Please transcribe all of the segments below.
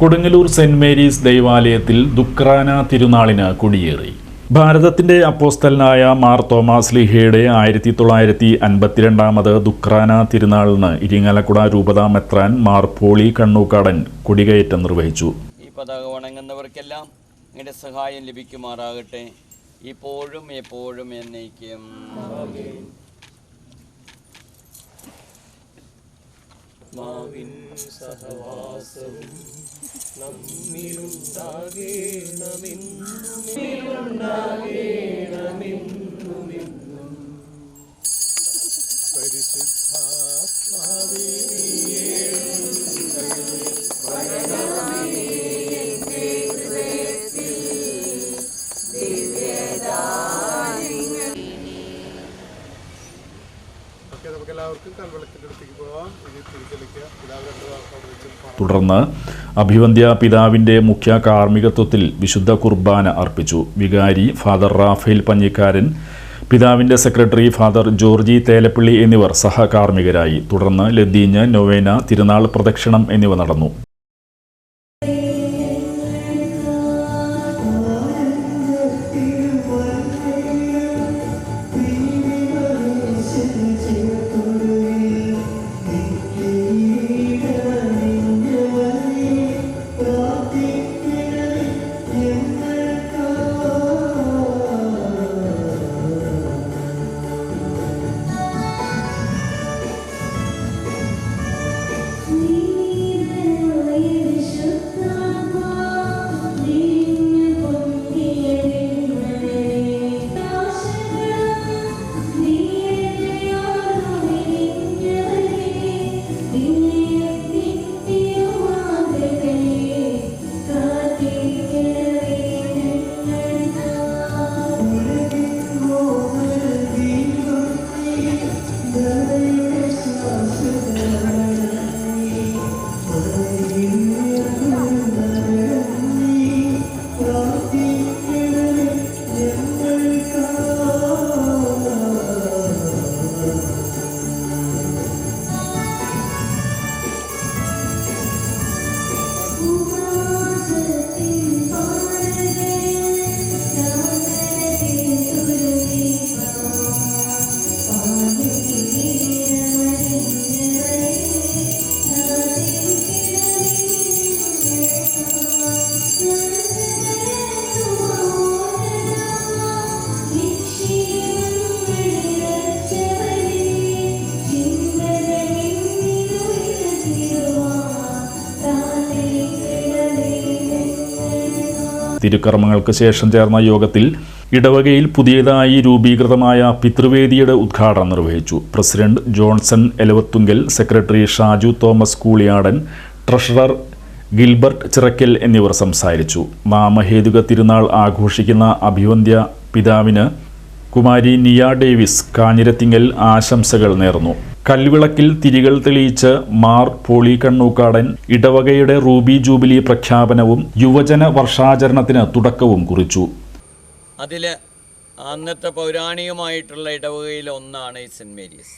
Kodungallur saint Mary's ദൈവാലയത്തിൽ ദുക്രാന തിരുനാളിന് കൊടിയേറി. ഭാരതത്തിന്റെ അപ്പോസ്തലനായ മാർ തോമാസ് ലിഹയുടെ ആയിരത്തി തൊള്ളായിരത്തി അൻപത്തിരണ്ടാമത് ദുക്രാന തിരുനാളിന് ഇരിങ്ങാലക്കുട രൂപതാ മെത്രാൻ മാർ പോളി കണ്ണൂക്കാടൻ കുടികയറ്റം നിർവഹിച്ചു. ഈ പതാക വണങ്ങുന്നവർക്കെല്ലാം നിങ്ങളുടെ സഹായം ലഭിക്കുമാറാകട്ടെ. ഇപ്പോഴും എപ്പോഴും എന്നേക്കും. മാവിൻ സഹവാസവും നമ്മിലുണ്ടാകേണമെന്നുമെന്നും തുടർന്ന് അഭിവന്ധ്യ പിതാവിന്റെ മുഖ്യ കാർമ്മികത്വത്തിൽ വിശുദ്ധ കുർബാന അർപ്പിച്ചു. വികാരി ഫാദർ റാഫേൽ പഞ്ഞിക്കാരൻ പിതാവിന്റെ സെക്രട്ടറി ഫാദർ ജോർജി തേലപ്പള്ളി എന്നിവർ സഹകാർമ്മികരായി. തുടർന്ന് ലദ്ദീഞ്ഞ് നൊവേന തിരുനാൾ പ്രദക്ഷിണം എന്നിവ നടന്നു. തിരുക്കർമ്മങ്ങൾക്ക് ശേഷം ചേർന്ന യോഗത്തിൽ ഇടവകയിൽ പുതിയതായി രൂപീകൃതമായ പിതൃവേദിയുടെ ഉദ്ഘാടനം നിർവഹിച്ചു. President Johnson Elavathunkal secretary Shaju Thomas Kooliyadan treasurer Gilbert Chirakkal എന്നിവർ സംസാരിച്ചു. നാമഹേതുക തിരുനാൾ ആഘോഷിക്കുന്ന അഭിവന്ധ്യ പിതാവിന് കുമാരി നിയ ഡേവിസ് കാഞ്ഞിരത്തിങ്ങൽ ആശംസകൾ നേർന്നു. കൽവിളക്കിൽ തിരികൾ തെളിയിച്ച് മാർ പോളി കണ്ണൂക്കാടൻ ഇടവകയുടെ റൂബി ജൂബിലി പ്രഖ്യാപനവും യുവജന വർഷാചരണത്തിന് തുടക്കവും കുറിച്ചു. അതിൽ അന്നത്തെ പൗരാണികമായിട്ടുള്ള ഇടവകയിൽ ഒന്നാണ് ഈ സെന്റ് മേരീസ്.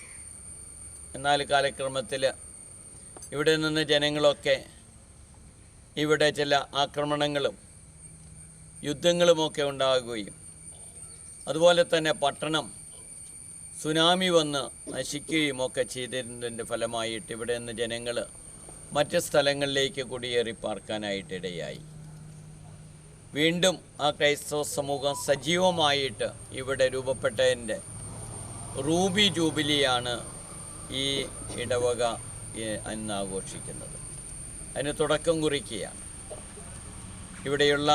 എന്നാൽ കാലക്രമത്തിൽ ഇവിടെ നിന്ന് ജനങ്ങളൊക്കെ ഇവിടെ ചില ആക്രമണങ്ങളും യുദ്ധങ്ങളുമൊക്കെ ഉണ്ടാകുകയും അതുപോലെ തന്നെ പട്ടണം സുനാമി വന്ന് നശിക്കുകയും ഒക്കെ ചെയ്തതിന്റെ ഫലമായിട്ട് ഇവിടെ നിന്ന് ജനങ്ങൾ മറ്റ് സ്ഥലങ്ങളിലേക്ക് കുടിയേറി പാർക്കാനായിട്ടിടയായി. വീണ്ടും ആ ക്രൈസ്തവ സമൂഹം സജീവമായിട്ട് ഇവിടെ രൂപപ്പെട്ടതിന്റെ റൂബി ജൂബിലിയാണ് ഈ ഇടവക അന്ന് ആഘോഷിക്കുന്നത്. അതിന് തുടക്കം കുറിക്കുകയാണ്. ഇവിടെയുള്ള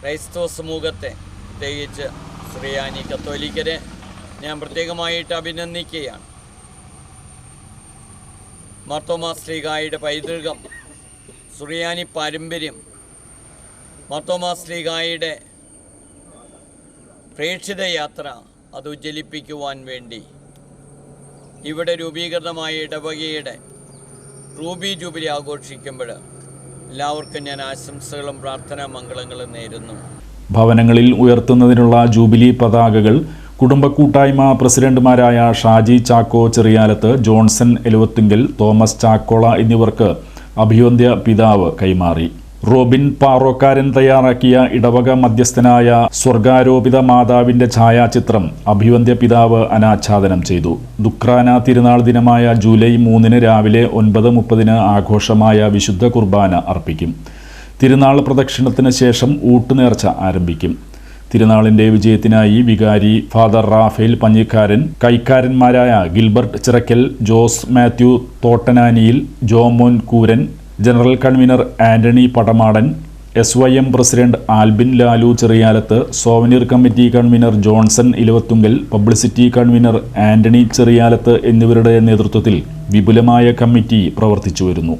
ക്രൈസ്തവ സമൂഹത്തെ പ്രത്യേകിച്ച് ശ്രീയാനി കത്തോലിക്കരെ ഞാൻ പ്രത്യേകമായിട്ട് അഭിനന്ദിക്കുകയാണ്. മാർത്തോമാ ശ്രീകായുടെ പൈതൃകം സുറിയാനി പാരമ്പര്യം മാർത്തോമാ ശ്രീകായുടെ പ്രേക്ഷിത യാത്ര അത് ഉജ്ജ്വലിപ്പിക്കുവാൻ വേണ്ടി ഇവിടെ രൂപീകൃതമായ ഇടവകയുടെ റൂബി ജൂബിലി ആഘോഷിക്കുമ്പോൾ എല്ലാവർക്കും ഞാൻ ആശംസകളും പ്രാർത്ഥനാ മംഗളങ്ങളും നേരുന്നു. ഭവനങ്ങളിൽ ഉയർത്തുന്നതിനുള്ള ജൂബിലി പതാകകൾ കുടുംബക്കൂട്ടായ്മ പ്രസിഡന്റുമാരായ ഷാജി ചാക്കോ ചെറിയാലത്ത് ജോൺസൺ എലുവത്തുങ്കൽ തോമസ് ചാക്കോള എന്നിവർക്ക് അഭിയന്ത്യ പിതാവ് കൈമാറി. റോബിൻ പാറോക്കാരൻ തയ്യാറാക്കിയ ഇടവക മധ്യസ്ഥനായ സ്വർഗാരോപിത മാതാവിന്റെ ഛായാചിത്രം അഭിവന്ദ്യ പിതാവ് അനാച്ഛാദനം ചെയ്തു. ദുക്രാന തിരുനാൾ ദിനമായ ജൂലൈ മൂന്നിന് രാവിലെ ഒൻപത് മുപ്പതിന് ആഘോഷമായ വിശുദ്ധ കുർബാന അർപ്പിക്കും. തിരുനാൾ പ്രദക്ഷിണത്തിന് ശേഷം ഊട്ടുനേർച്ച ആരംഭിക്കും. തിരുനാളിന്റെ വിജയത്തിനായി വികാരി father Rafale Panjikkaran കൈക്കാരന്മാരായ Gilbert Chirakkal Jose Mathew Thottananiyil Jomon Kooran general convener Antony Padamadan S Y M president Albin Lalu Cheriyalath souvenir committee convener Johnson Elavathunkal publicity convener Antony Cheriyalath എന്നിവരുടെ നേതൃത്വത്തിൽ വിപുലമായ കമ്മിറ്റി പ്രവർത്തിച്ചു വരുന്നു